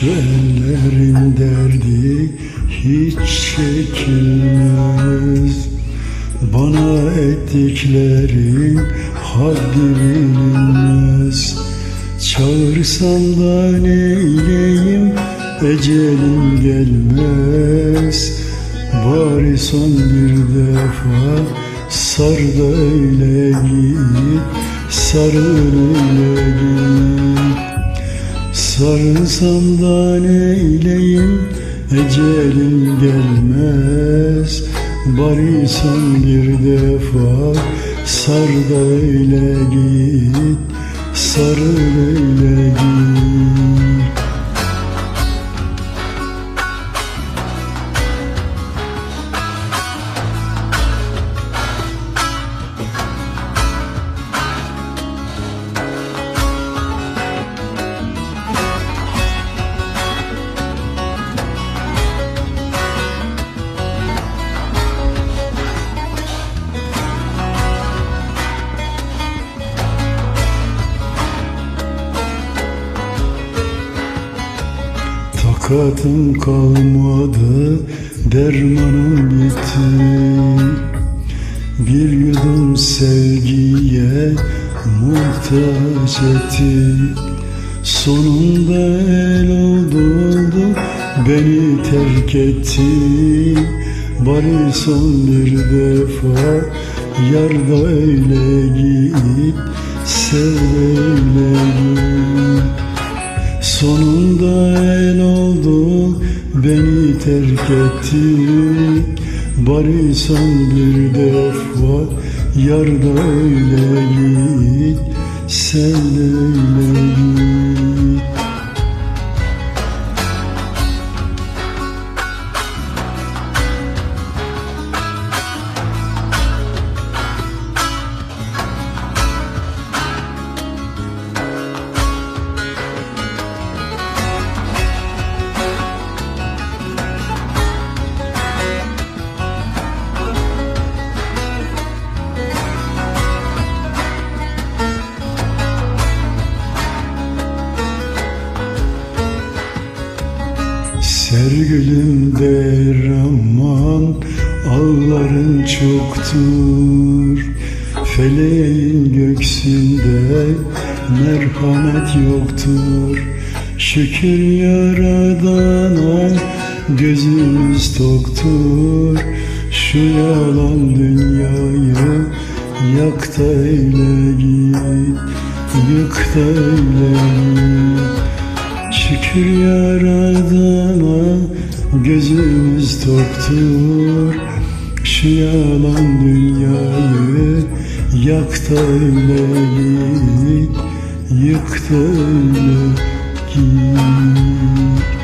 Şu ellerin derdi hiç çekilmez. Bana ettiklerin haddi bilinmez. Çağırsam da neyleyim ecelim gelmez. Bari son bir defa sar da öyle git Sarıl öyle git Sarılsam da neyleyim ecelim gelmez. Bari bir defa sar da öyle git Sarıl öyle git Takatım kalmadı, dermanım bitti. Bir yudum sevgiye muhtaç etti. Sonunda el oldu oldu, beni terk etti. Bari son bir defa yar da öyle git Sev öyle git Sonunda el oldu beni terk etti. Bari son bir defa yar da öyle git Sen de öyle git Sergülümde aman ağların çoktur. Feleğin göksünde merhamet yoktur. Şükür yaradana gözümüz toktur. Şu yalan dünyayı yak eyle git Yık eyle git Şükür yaradana gözümüz toktur Şu yalan dünyayı yak da öyle git Yık öyle git